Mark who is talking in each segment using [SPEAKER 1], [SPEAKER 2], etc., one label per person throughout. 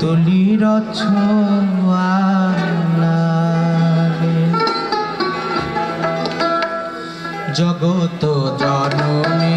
[SPEAKER 1] তুলি রছোয়া জগত জননী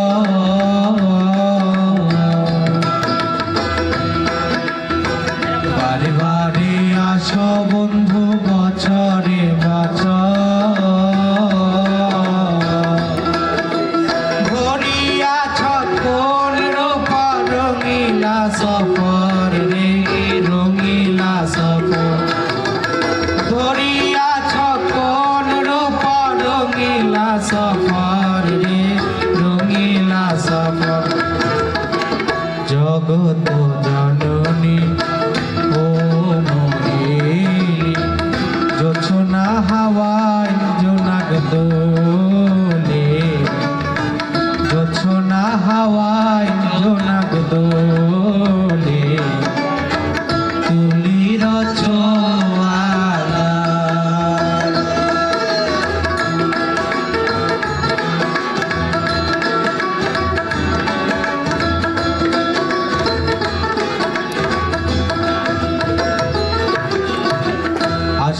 [SPEAKER 1] জগত জননী।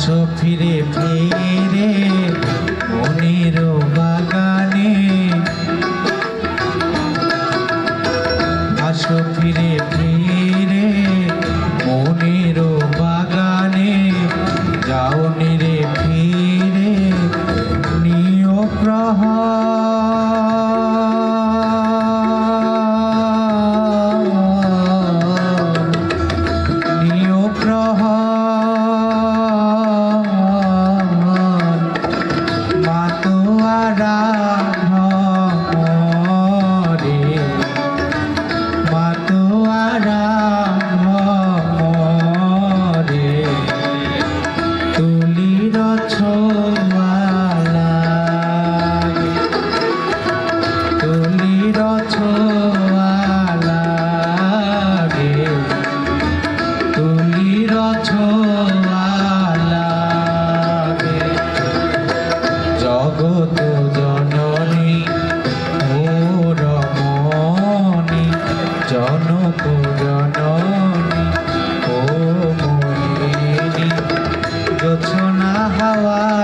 [SPEAKER 1] ফিরে ফিরে ছোনা হাওয়া